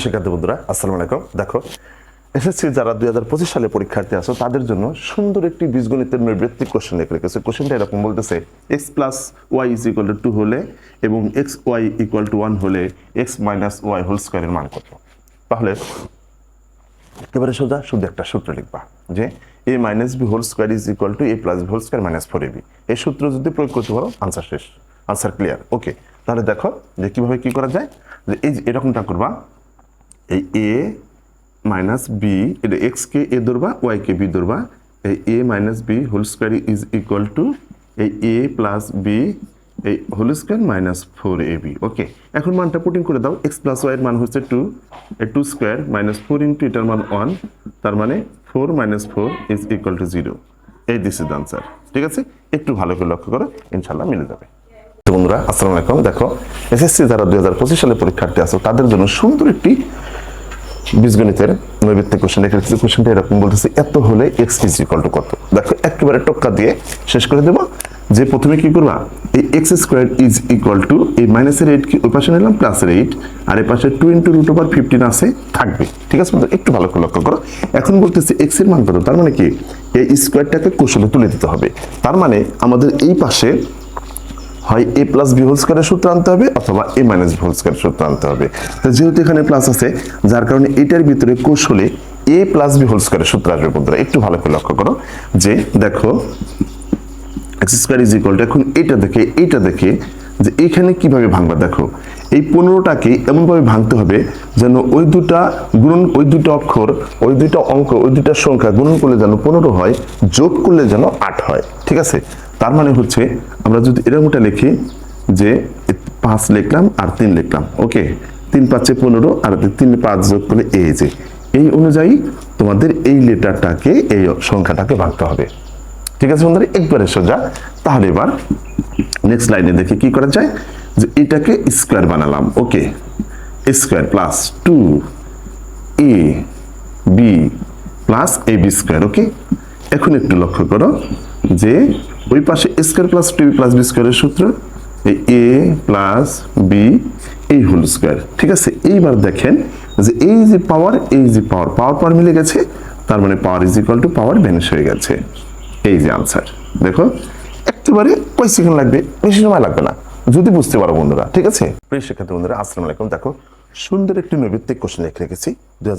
শিক্ষার্থী বন্ধুরা, আসসালামু আলাইকুম। দেখো এসএসসি যারা দুই হাজার পঁচিশ সালে পরীক্ষার্থী আছো, তাদের জন্য সুন্দর একটি বীজগণিতের নৈবৃত্তিক কোশ্চেন লিখে রেখেছে। কোশ্চেনটা এরকম বলতেছে x plus y is equal to two হলে এবং x y equal to one হলে এক্স মাইনাস ওয়াই হোল স্কোয়ারের মান কত? তাহলে, এবারে সোজা শুধু একটা সূত্র লিখবা, যে a minus b whole square is equal to a plus b whole square minus four a b এই সূত্র যদি প্রয়োগ করতে পারো আনসার শেষ আনসার ক্লিয়ার ওকে তাহলে দেখো যে কীভাবে কি করা যায়, যে এই এরকমটা করবা এই এ মাইনাস বি, এটা এক্সকে এ ধরবা ওয়াইকে বি ধরবা, এই a minus b whole square is equal to এই এ প্লাস বি এই whole square minus four a b. Okay এখন মানটা পুটিং করে দাও এক্স প্লাস ওয়াইয়ের মান হচ্ছে two a two square minus four into এটার মান ওয়ান তার মানে four minus four is equal to zero এই দিস ইজ আনসার ঠিক আছে? একটু ভালো করে লক্ষ্য করো ইনশাল্লাহ মিলে যাবে। বন্ধুরা, আসসালামু আলাইকুম। দেখো এসএসসি যারা দুই হাজার পঁচিশ সালে পরীক্ষার্থী আছে, তাদের জন্য সুন্দর একটি বীজগণিতের নৈবিত্তিক কোশ্চেন রেখেছে কোশ্চেনটা এরকম বলতেছে, এত হলে এক্স ইজ ইকুয়াল টু কত? দেখো, একেবারে টক্কা দিয়ে শেষ করে দেবো। যে প্রথমে কি করবা? এই x square is equal to এই মাইনাসের এইট কি ওই পাশে নিলাম প্লাসের এইট আর এই পাশে two into root over fifteen আছে, থাকবে। ঠিক আছে? একটু ভালো করে লক্ষ্য করো। এখন বলতেছে এক্সের মান কত? তার মানে কি? এই স্কোয়ারটাকে কৌশলে তুলে দিতে হবে। তার মানে আমাদের এই পাশে হয় এ প্লাস বি হোল স্কোয়ারের সূত্র আনতে হবে অথবা এ মাইনাস বি হোল স্কোয়ারের সূত্র আনতে হবে। তো যেহেতু এখানে প্লাস আছে, যার কারণে এটার ভিতরে কৌশলে এ প্লাস বি হোল স্কোয়ারের সূত্র আসবে বন্ধুরা। একটু ভালো করে লক্ষ্য করো যে, দেখো এক্স স্কোয়ার ইজ ইকুয়াল এখন এটা দেখে এটা দেখে যে এখানে কীভাবে ভাঙবা, দেখো। এই পনেরোটাকে এমনভাবে ভাঙতে হবে যেন ওই দুটা গুণন ওই দুটো অক্ষর, ওই দুটো অঙ্ক, ওই দুটা সংখ্যা গুণন করলে যেন পনেরো হয়, যোগ করলে যেন আট হয়। ঠিক আছে? তার মানে হচ্ছে আমরা যদি এরকমটা লিখি যে পাঁচ লিখলাম আর তিন লিখলাম, ওকে? তিন পাঁচে পনেরো আর তিন পাঁচ যোগ করলে এই যে, এই অনুযায়ী তোমাদের এই লেটারটাকে, এই সংখ্যাটাকে ভাঙতে হবে। ঠিক আছে বন্ধুরা? একবারে সোজা। তাহলে এবার নেক্সট লাইনে দেখি কি করা যায়। যে এটাকে স্কোয়ার বানালাম okay square plus two a b plus a b square okay এখন একটু লক্ষ্য করো যে ওই পাশে square plus two b plus b স্কোয়ারের সূত্র, এই এ প্লাস বি এই হোল স্কোয়ার ঠিক আছে? এইবার দেখেন যে এই যে পাওয়ার এই যে পাওয়ার পাওয়ার পাওয়ার মিলে গেছে, তার মানে power is equal to power vanish হয়ে গেছে। এই যে আনসার দেখো? একেবারে কয় সেকেন্ড লাগবে? বেশি সময় লাগবে না। যদি বুঝতে পারো বন্ধুরা, ঠিক আছে? প্রিয় শিক্ষার্থী বন্ধুরা, আসসালামু আলাইকুম। দেখো, সুন্দর একটি নৈবিত্তিক কোশ্চেন লিখে রেখেছি। দুই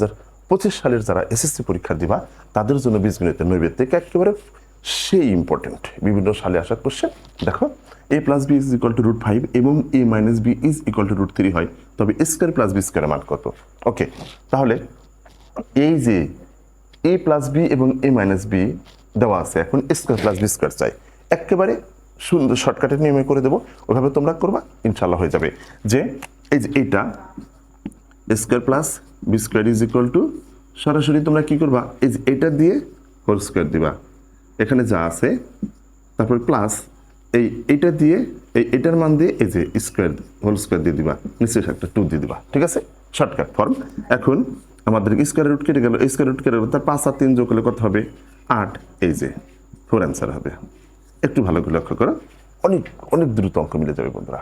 পঁচিশ সালের যারা এসএসসি পরীক্ষা দিবা, তাদের জন্য বীজগণিতের নৈবিত্তিক একেবারে সেই ইম্পর্টেন্ট বিভিন্ন সালে আসা কোশ্চেন দেখো a plus b is equal to root five এবং a minus b is equal to root three হয়। তবে স্কোয়ার প্লাস বি স্কোয়ারের মান কত? ওকে তাহলে এই যে এ প্লাস বি এবং এ মাইনাস বি দেওয়া আছে, এখন স্কোয়ার প্লাস বি স্কোয়ার চাই। একেবারে সুন্দর শর্টকাটের নিয়মে করে দেবো। ওইভাবে তোমরা করবা ইনশাল্লাহ হয়ে যাবে। যে এই যে এইটা square plus b square is equal to সরাসরি তোমরা কি করবা? এই যে এটা দিয়ে হোল স্কোয়ার দিবা। এখানে যা আছে, তারপর প্লাস এই এইটা দিয়ে, এই এটার মান দিয়ে এই যে স্কোয়ার হোল স্কোয়ার দিয়ে দিবা। নিশ্চয়ই একটা টু দিয়ে দিবা, ঠিক আছে? শর্টকাট ফর্ম এখন আমাদের স্কোয়ার রুট কেটে গেল। স্কোয়ার রুট কেটে গেল, তার পাঁচ আর তিন যোগ করলে কত হবে? আট, এই যে ফোর অ্যান্সার হবে। একটু ভালো করে লক্ষ্য করো। অনেক অনেক দ্রুত অঙ্ক মিলে যাবে বন্ধুরা।